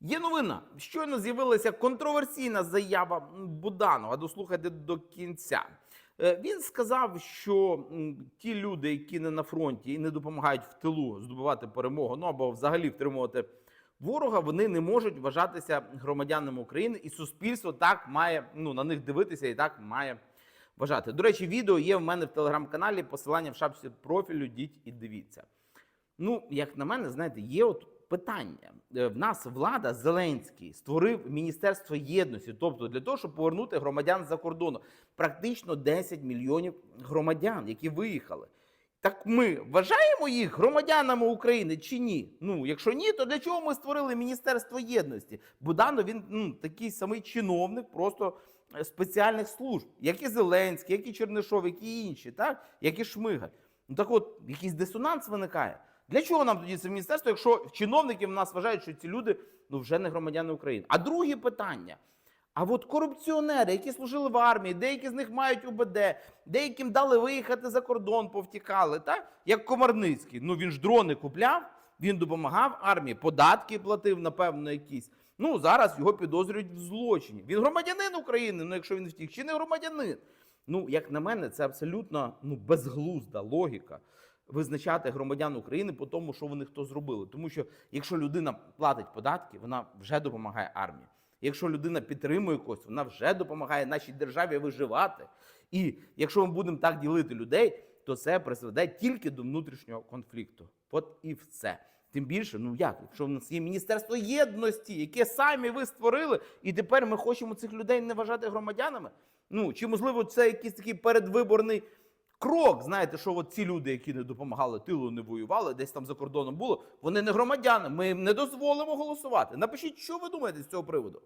Є новина. Щойно з'явилася контроверсійна заява Буданова. Дослухайте до кінця. Е, Він сказав, що ті люди, які не на фронті і не допомагають в тилу здобувати перемогу, ну або взагалі втримувати ворога, вони не можуть вважатися громадянами України, і суспільство так має ну на них дивитися і так має вважати. До речі, відео є в мене в телеграм-каналі. Посилання в шапці профілю. Йдіть і дивіться. Ну, як на мене, знаєте, є от питання. Е, В нас влада Зеленський створив Міністерство єдності, тобто для того, щоб повернути громадян за кордону. Практично 10 мільйонів громадян, які виїхали. Так ми вважаємо їх громадянами України чи ні? Ну, якщо ні, то для чого ми створили Міністерство єдності? Буданов він ну, такий самий чиновник, просто е, спеціальних служб, як і Зеленський, як і Чернишов, як і інші, так? як і Шмигаль. Ну так от, якийсь дисонанс виникає. Для чого нам тоді це міністерство, якщо чиновники в нас вважають, що ці люди ну, вже не громадяни України? А друге питання. А от корупціонери, які служили в армії, деякі з них мають УБД, деяким дали виїхати за кордон, повтікали, так? як Комарницький. Ну він ж дрони купляв, він допомагав армії, податки платив, напевно, якісь. Ну зараз його підозрюють в злочині. Він громадянин України, ну якщо він втік, чи не громадянин. Ну, як на мене, це абсолютно ну, безглузда логіка визначати громадян України по тому, що вони хто зробили. Тому що якщо людина платить податки, вона вже допомагає армії. Якщо людина підтримує когось, вона вже допомагає нашій державі виживати. І якщо ми будемо так ділити людей, то це призведе тільки до внутрішнього конфлікту. От і все. Тим більше, ну як, якщо в нас є Міністерство єдності, яке самі ви створили, і тепер ми хочемо цих людей не вважати громадянами. Ну чи можливо це якийсь такий передвиборний крок? Знаєте, що от ці люди, які не допомагали тилу, не воювали, десь там за кордоном було, вони не громадяни. Ми їм не дозволимо голосувати. Напишіть, що ви думаєте з цього приводу.